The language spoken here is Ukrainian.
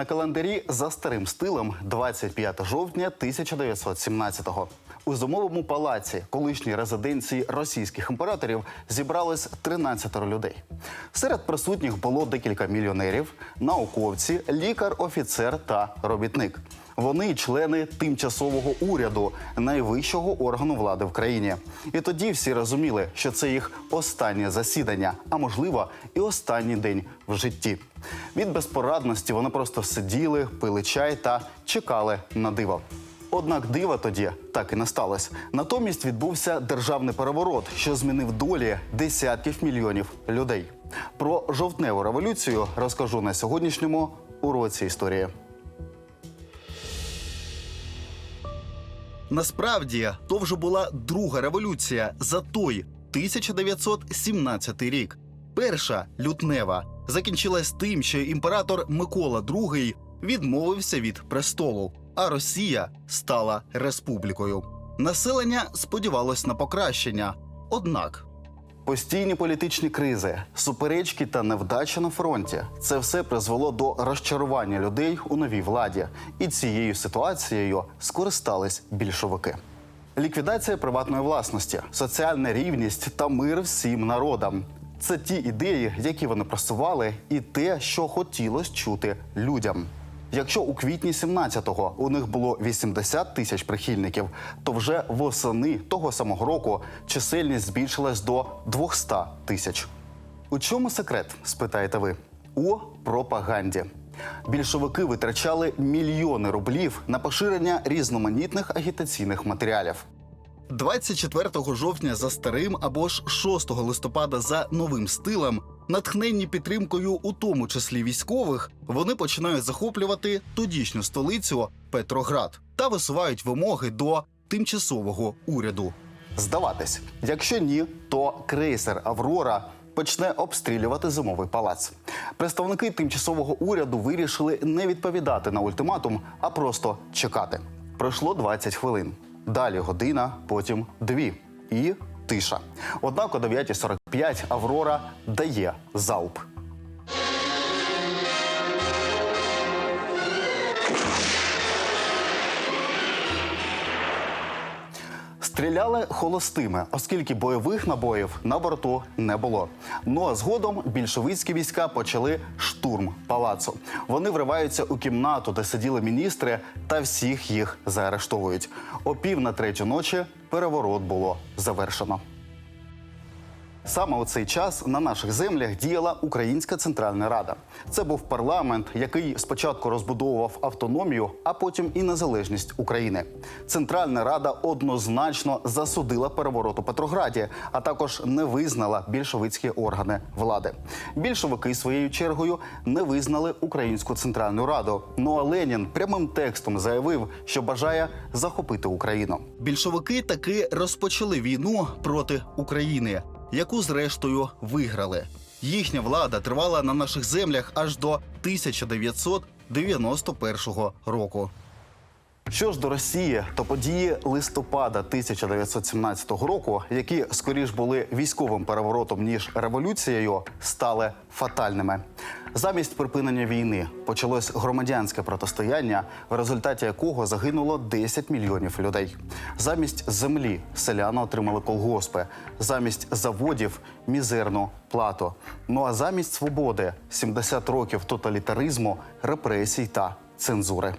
На календарі за старим стилем 25 жовтня 1917-го. У зимовому палаці колишньої резиденції російських імператорів зібралось 13 людей. Серед присутніх було декілька мільйонерів, науковці, лікар, офіцер та робітник. Вони члени тимчасового уряду, найвищого органу влади в країні. І тоді всі розуміли, що це їх останнє засідання, а можливо, і останній день в житті. Від безпорадності вони просто сиділи, пили чай та чекали на диво. Однак дива тоді так і не сталося. Натомість відбувся державний переворот, що змінив долі десятків мільйонів людей. Про жовтневу революцію розкажу на сьогоднішньому уроці історії. Насправді то вже була друга революція за той 1917 рік. Перша лютнева закінчилась тим, що імператор Микола II відмовився від престолу, а Росія стала республікою. Населення сподівалось на покращення. Однак Постійні політичні кризи, суперечки та невдача на фронті це все призвело до розчарування людей у новій владі, і цією ситуацією скористались більшовики. Ліквідація приватної власності, соціальна рівність та мир всім народам це ті ідеї, які вони просували, і те, що хотілося чути людям. Якщо у квітні 17-го у них було 80 тисяч прихильників, то вже восени того самого року чисельність збільшилась до 200 тисяч. У чому секрет? спитаєте ви? У пропаганді. Більшовики витрачали мільйони рублів на поширення різноманітних агітаційних матеріалів. 24 жовтня за старим або ж 6 листопада за новим стилем, натхненні підтримкою, у тому числі військових, вони починають захоплювати тодішню столицю Петроград та висувають вимоги до тимчасового уряду. Здаватись, якщо ні, то крейсер Аврора почне обстрілювати зимовий палац. Представники тимчасового уряду вирішили не відповідати на ультиматум, а просто чекати. Пройшло 20 хвилин. Далі година, потім дві. І тиша. Однак о 9.45 Аврора дає залп. Стріляли холостими, оскільки бойових набоїв на борту не було. Ну а згодом більшовицькі війська почали штурм палацу. Вони вриваються у кімнату, де сиділи міністри, та всіх їх заарештовують. О пів на третю ночі переворот було завершено. Саме у цей час на наших землях діяла Українська Центральна Рада. Це був парламент, який спочатку розбудовував автономію, а потім і незалежність України. Центральна Рада однозначно засудила переворот у Петрограді, а також не визнала більшовицькі органи влади. Більшовики своєю чергою не визнали Українську Центральну Раду. Ну а Ленін прямим текстом заявив, що бажає захопити Україну. Більшовики таки розпочали війну проти України яку зрештою виграли. Їхня влада тривала на наших землях аж до 1991 року. Що ж до Росії, то події листопада 1917 року, які скоріш були військовим переворотом ніж революцією, стали фатальними. Замість припинення війни почалось громадянське протистояння, в результаті якого загинуло 10 мільйонів людей. Замість землі селяни отримали колгоспи, замість заводів мізерну плату. Ну а замість свободи 70 років тоталітаризму, репресій та цензури.